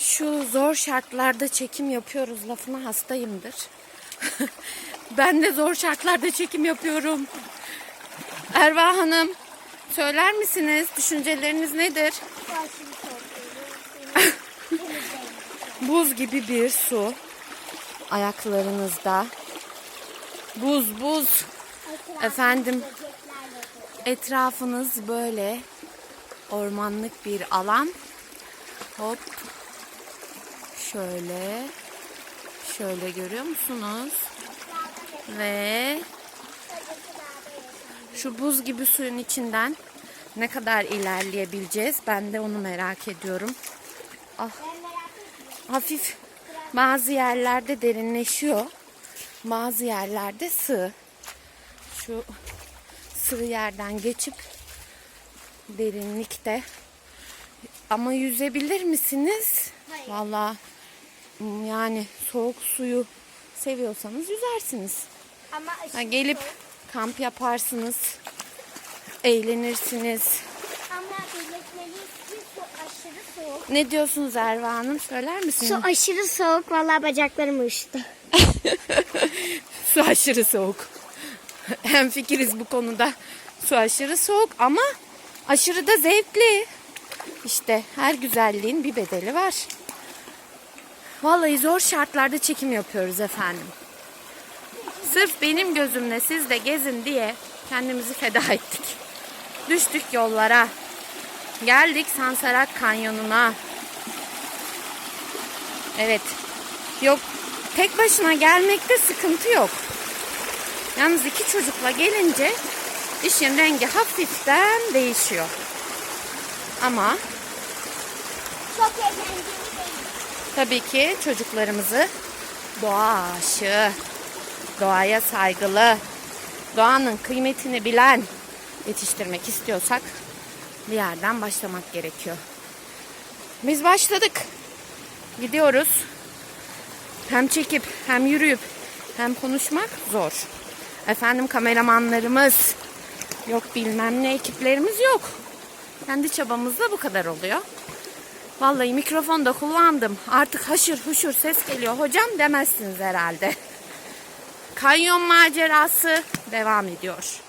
Şu zor şartlarda çekim yapıyoruz lafına hastayımdır. ben de zor şartlarda çekim yapıyorum. Erva Hanım, söyler misiniz? Düşünceleriniz nedir? Buz gibi bir su ayaklarınızda. Buz buz. Efendim etrafınız böyle ormanlık bir alan. Hop. Şöyle. Şöyle görüyor musunuz? Ve şu buz gibi suyun içinden ne kadar ilerleyebileceğiz? Ben de onu merak ediyorum. Ah, hafif bazı yerlerde derinleşiyor. Bazı yerlerde sığ. Şu sığ yerden geçip derinlikte ama yüzebilir misiniz? Hayır. Vallahi yani soğuk suyu seviyorsanız yüzersiniz. Ama Ha, gelip soğuk. kamp yaparsınız. Eğlenirsiniz. Ama su aşırı soğuk. Ne diyorsunuz Erva Hanım? Söyler misiniz? Su aşırı soğuk. Vallahi bacaklarım uyuştu. Su aşırı soğuk. Hem fikiriz bu konuda. Su aşırı soğuk ama aşırı da zevkli. İşte her güzelliğin bir bedeli var. Vallahi zor şartlarda çekim yapıyoruz efendim. Sırf benim gözümle siz de gezin diye kendimizi feda ettik. Düştük yollara. Geldik Sansarak Kanyonu'na. Evet. Yok tek başına gelmekte sıkıntı yok. Yalnız iki çocukla gelince işin rengi hafiften değişiyor. Ama Çok eğlenceli. Tabii ki çocuklarımızı doğa aşığı, doğaya saygılı, doğanın kıymetini bilen yetiştirmek istiyorsak bir yerden başlamak gerekiyor. Biz başladık. Gidiyoruz. Hem çekip hem yürüyüp hem konuşmak zor. Efendim kameramanlarımız yok bilmem ne ekiplerimiz yok. Kendi çabamızla bu kadar oluyor. Vallahi mikrofon da kullandım. Artık haşır huşur ses geliyor. Hocam demezsiniz herhalde. Kanyon macerası devam ediyor.